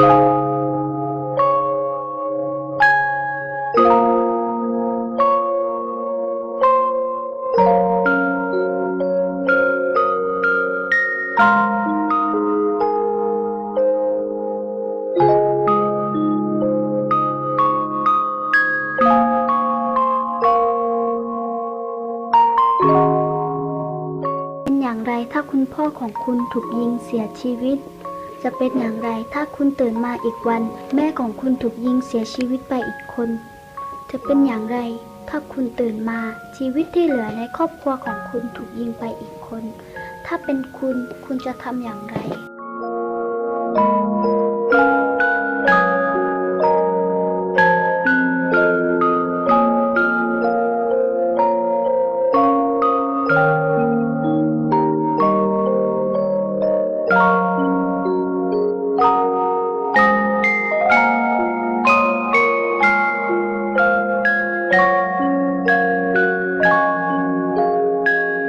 เป็นอย่างไรถ้าคุณพ่อของคุณถูกยิงเสียชีวิต จะเป็นอย่างไรถ้าคุณตื่นมาอีกวัน แม่ของคุณถูกยิงเสียชีวิตไปอีกคน จะเป็นอย่างไร ถ้าคุณตื่นมาชีวิตที่เหลือในครอบครัวของคุณถูกยิงไปอีกคน ถ้าเป็นคุณคุณจะทำอย่างไร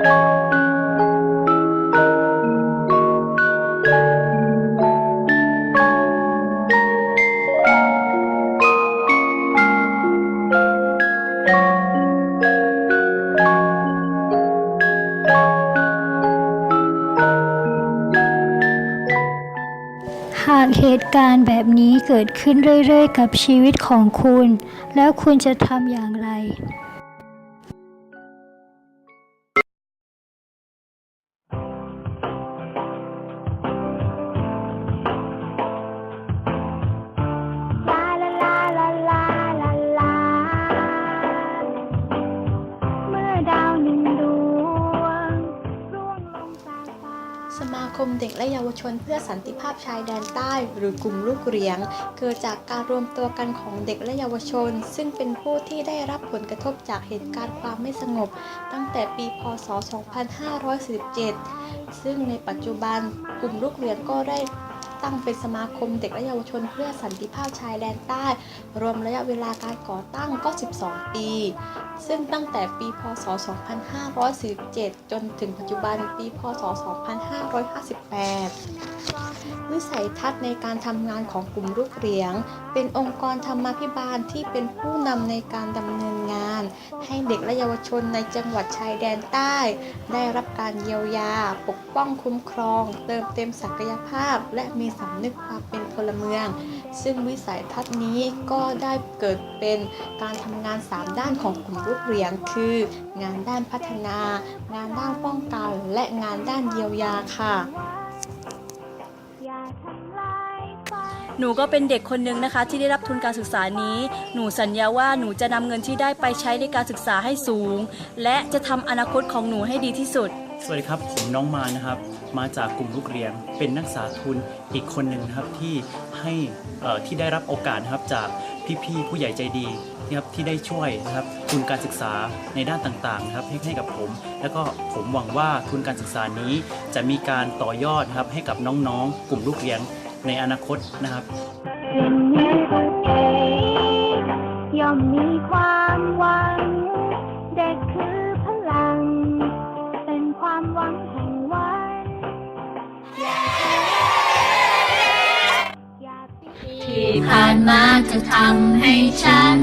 หากเหตุการณ์แบบนี้เกิดขึ้นเรื่อยๆ กับชีวิตของคุณ แล้วคุณจะทำอย่างไร สมาคมเด็กและเยาวชนเพื่อสันติภาพชายแดนใต้ หรือกลุ่มลูกเรียง เกิดจากการรวมตัวกันของเด็กและเยาวชน ซึ่งเป็นผู้ที่ได้รับผลกระทบจากเหตุการณ์ความไม่สงบ ตั้งแต่ปีพศ 2547 ซึ่งในปัจจุบันกลุ่มลูกเรียงก็ได้ ตั้งเป็นสมาคมเด็กและเยาวชนเพื่อสันติภาพชายแดนใต้ รวมระยะเวลาการก่อตั้งก็ 12 ปี ซึ่งตั้งแต่ปี พศ 2547 จนถึงปัจจุบันปี พศ 2558 วิสัยทัศน์ในการทำงานของกลุ่มลูกเหรียง เป็นองค์กรธรรมาภิบาลที่เป็นผู้นำในการดำเนินงาน ให้เด็กและเยาวชนในจังหวัดชายแดนใต้ ได้รับการเยียวยา ปกป้องคุ้มครอง เติมเต็มศักยภาพ และมีสำนึกความเป็นพลเมือง ซึ่งวิสัยทัศน์นี้ก็ได้เกิดเป็นการทำงาน 3 ด้านของกลุ่มลูกเหรียง คือ งานด้านพัฒนา งานด้านป้องกัน และงานด้านเยียวยาค่ะ หนูก็เป็นเด็กคนหนึ่งนะคะ ที่ได้รับทุนการศึกษานี้ หนูสัญญาว่าหนูจะนำเงินที่ได้ไปใช้ในการศึกษาให้สูง และจะทำอนาคตของหนูให้ดีที่สุด สวัสดีครับ ผมน้องมานะครับ มาจากกลุ่มลูกเรียน เป็นนักศึกษาทุนอีกคนหนึ่งนะครับที่ให้ที่ได้รับโอกาสครับจากพี่ๆผู้ใหญ่ใจดีนะครับที่ได้ช่วยนะครับทุนการศึกษาในด้านต่างๆนะครับให้ให้กับผม แล้วก็ผมหวังว่าทุนการศึกษานี้จะมีการต่อยอดนะครับให้กับน้องๆ กลุ่มลูกเรียน ในอนาคตนะครับสิ่งนี้เองย่อมมีความหวัง เด็กคือพลัง เป็นความหวังแห่งวันที่ผ่านมาจะทำให้ฉัน